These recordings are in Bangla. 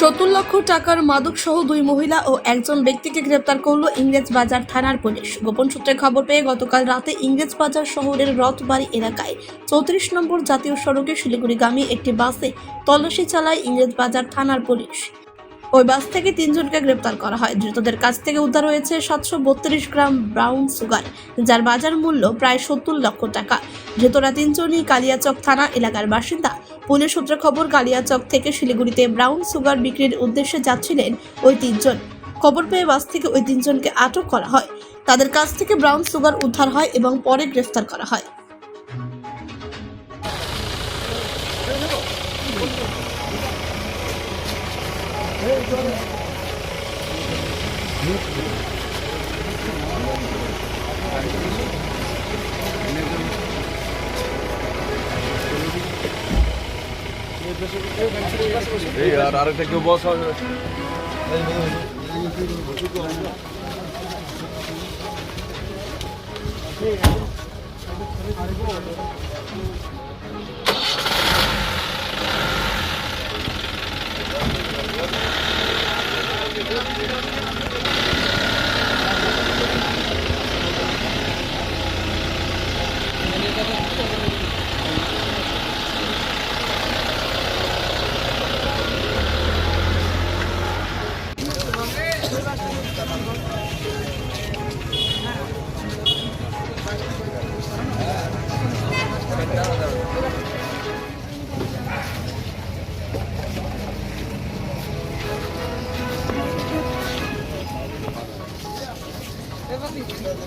সত্তর লক্ষ টাকার মাদক সহ দুই মহিলা ও একজন ব্যক্তিকে গ্রেপ্তার করল ইংরেজ বাজার থানার পুলিশ। গোপন সূত্রে খবর পেয়ে গতকাল রাতে ইংরেজ বাজার শহরের রথবাড়ি এলাকায় চৌত্রিশ নম্বর জাতীয় সড়কে শিলিগুড়িগামী একটি বাসে তল্লাশি চালায় ইংরেজ বাজার থানার পুলিশ। ওই বাস থেকে তিনজনকে গ্রেপ্তার করা হয়। ধৃতদের কাছ থেকে উদ্ধার হয়েছে সাতশো বত্রিশ গ্রাম ব্রাউন সুগার, যার বাজার মূল্য প্রায় সত্তর লক্ষ টাকা। ধৃতরা তিনজনই কালিয়াচক থানা এলাকার বাসিন্দা। পুলিশ সূত্রে খবর, কালিয়াচক থেকে শিলিগুড়িতে ব্রাউন সুগার বিক্রির উদ্দেশ্যে যাচ্ছিলেন ওই তিনজন। খবর পেয়ে বাস থেকে ওই তিনজনকে আটক করা হয়। তাদের কাছ থেকে ব্রাউন সুগার উদ্ধার হয় এবং পরে গ্রেফতার করা হয়। এই আর আরেকটা কেউ বস হবে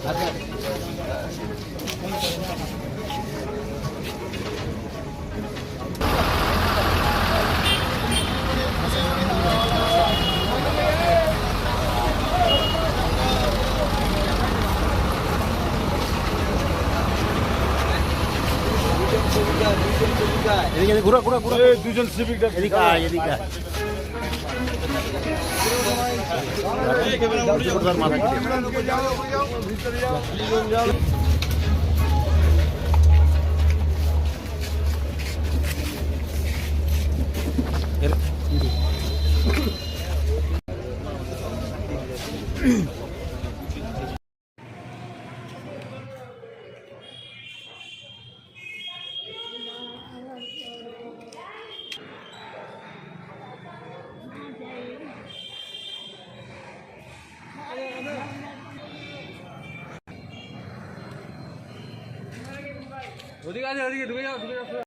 Gracias. এদিকে ঘুরো ঘুরো ঘুরো এই দুজন সিভিক এদিকে আয়, এদিকে আয়। ওটার মাথা होती कहाँ से होती है रुके जाओ रुके जाओ